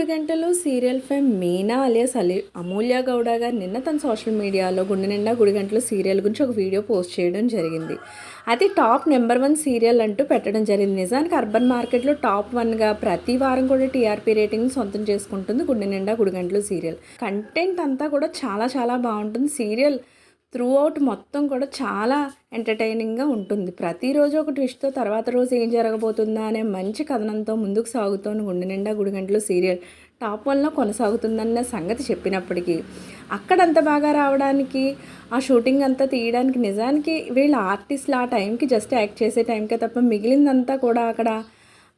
Gudi Gantalu serial fame Meena alias Ali Amulya Gowda garu నిన్న తన social మీడియాలో గుండె నిండా గుడి గంటలు సీరియల్ గురించి ఒక వీడియో పోస్ట్ చేయడం జరిగింది. అది టాప్ నెంబర్ వన్ సీరియల్ అంటూ పెట్టడం జరిగింది. నిజానికి అర్బన్ మార్కెట్లో టాప్ వన్గా ప్రతి వారం కూడా టీఆర్పీ రేటింగ్ సొంతం చేసుకుంటుంది గుండె నిండా గుడి గంటలు సీరియల్. కంటెంట్ అంతా కూడా చాలా చాలా బాగుంటుంది. సీరియల్ త్రూ అవుట్ మొత్తం కూడా చాలా ఎంటర్టైనింగ్గా ఉంటుంది. ప్రతిరోజు ఒక ట్విస్ట్తో తర్వాత రోజు ఏం జరగబోతుందా అనే మంచి కథనంతో ముందుకు సాగుతోన్న గుండె నిండా గుడిగంటలు సీరియల్ టాప్ వన్లో కొనసాగుతుందన్న సంగతి చెప్పినప్పటికీ అక్కడ అంత బాగా రావడానికి ఆ షూటింగ్ అంతా తీయడానికి నిజానికి వీళ్ళ ఆర్టిస్టులు ఆ టైంకి జస్ట్ యాక్ట్ చేసే టైంకే తప్ప మిగిలిందంతా కూడా అక్కడ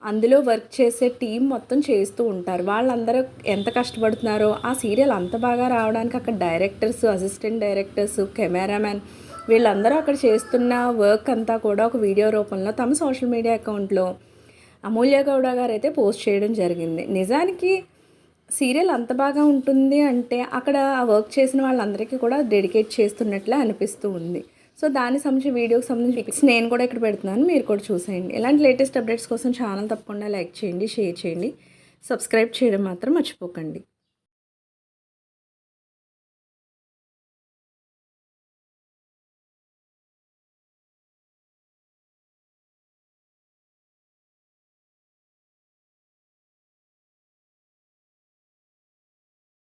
అందులో వర్క్ చేసే టీం మొత్తం చేస్తూ ఉంటారు. వాళ్ళందరూ ఎంత కష్టపడుతున్నారో ఆ సీరియల్ అంత బాగా రావడానికి అక్కడ డైరెక్టర్స్ అసిస్టెంట్ డైరెక్టర్స్ కెమెరామ్యాన్ వీళ్ళందరూ అక్కడ చేస్తున్న వర్క్ అంతా కూడా ఒక వీడియో రూపంలో తమ సోషల్ మీడియా అకౌంట్లో అమూల్య గౌడ గారు అయితే పోస్ట్ చేయడం జరిగింది. నిజానికి సీరియల్ అంత బాగా ఉంటుంది అంటే అక్కడ వర్క్ చేసిన వాళ్ళందరికీ కూడా డెడికేట్ చేస్తున్నట్లే అనిపిస్తూ ఉంది. సో దానికి సంబంధించి వీడియోకి సంబంధించి పిక్స్ నేను కూడా ఇక్కడ పెడుతున్నాను. మీరు కూడా చూసేయండి. ఇలాంటి లేటెస్ట్ అప్డేట్స్ కోసం ఛానల్ తప్పకుండా లైక్ చేయండి షేర్ చేయండి. సబ్స్క్రైబ్ చేయడం మాత్రం మర్చిపోకండి.